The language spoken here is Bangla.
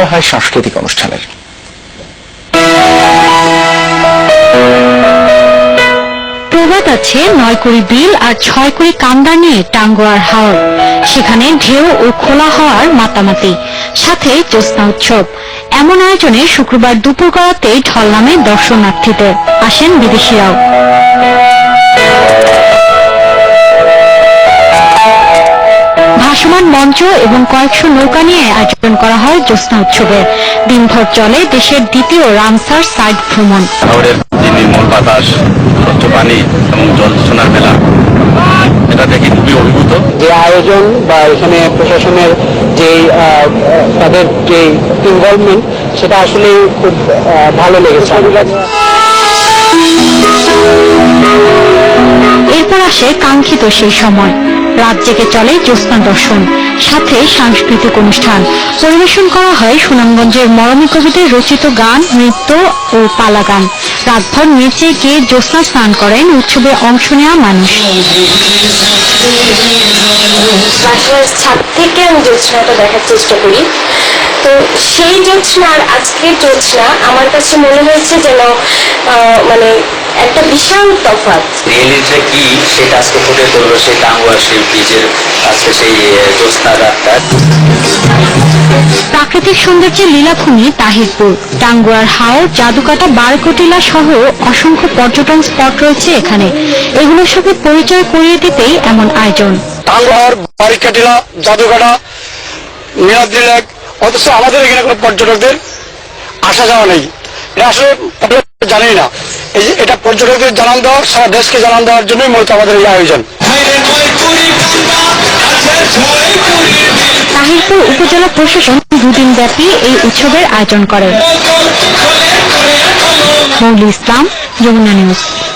করা হয় সাংস্কৃতিক অনুষ্ঠানের। প্রবাদ আছে নয় কুড়ি বিল আর ছয় কুড়ি কামদার নিয়ে টাঙ্গুয়ার হাওর। সেখানে ঢেউ ও খোলা হওয়ার মাতামাতি, সাথে জ্যোৎস্না উৎসব। এমন আয়োজনে শুক্রবার দুপুর গড়াতেই ঢল নামে দর্শনার্থীদের আসেন বিদেশিরাও। ভাসমান মঞ্চ এবং কয়েকশো নৌকা নিয়ে আয়োজন করা হয় জ্যোৎস্না উৎসবের দিনভর চলে দেশের দ্বিতীয় রামসার সাইড ভ্রমণ। শহরের যে নির্মল বাতাস স্বচ্ছ পানি এবং জল দূষণের মেলা। এটা দেখে খুবই অভিভূত। যে আয়োজন বা এখানে প্রশাসনের যে তাদের যে ইনভলভমেন্ট সেটা আসলে খুব আহ, ভালো লেগেছে এরপর আসে কাঙ্ক্ষিত সেই সময়। রাত জেগে চলে জ্যোৎস্না দর্শন। সাথে সাংস্কৃতিক অনুষ্ঠান। পরিবেশন করা হয় সুনামগঞ্জের মরমী কবিদের রচিত গান, নৃত্য ও পালা গান। রাতভর নেচে গিয়ে জ্যোৎস্না স্নান করেন উৎসবে অংশ নেওয়া মানুষ। ছাদ থেকে আমি জ্যোৎস্নাটা দেখার চেষ্টা করি। তো সেই জ্যোৎস্না আর আজকের জ্যোৎস্না, আমার কাছে মনে হয়েছে যেন মানে একটা বিশাল তফাৎ। রিয়েলিটিটা কি সেটা আজকে ফুটে তুললো সেই টাঙ্গুয়ার সেই বীজের আজকে সেই জ্যোৎস্না রাতটা প্রাকৃতিক সৌন্দর্যের লীলাভূমি তাহিরপুর। টাঙ্গুয়ার হাওর জাদুকাটা বারকটিলা সহ অসংখ্য পর্যটন স্পট রয়েছে এখানে। এগুলোর সাথে পরিচয় করিয়ে দিতেই এমন আয়োজন। টাঙ্গুয়ার বারিকাটিলা জাদুঘাটা নীলাদ্রি লেক অথচ আমাদের এখানে কোনো পর্যটকদের আসা যাওয়া নেই। এটা আসলে জানেই না। এটা পর্যটকদের জানান দেওয়ার সারা দেশকে জানান দেওয়ার জন্যই মূলত আমাদের এই আয়োজন। তাহিরপুর উপজেলা প্রশাসন দুদিন ব্যাপী এই উৎসবের আয়োজন করে। মৌলি ইসলাম, যমুনা নিউজ।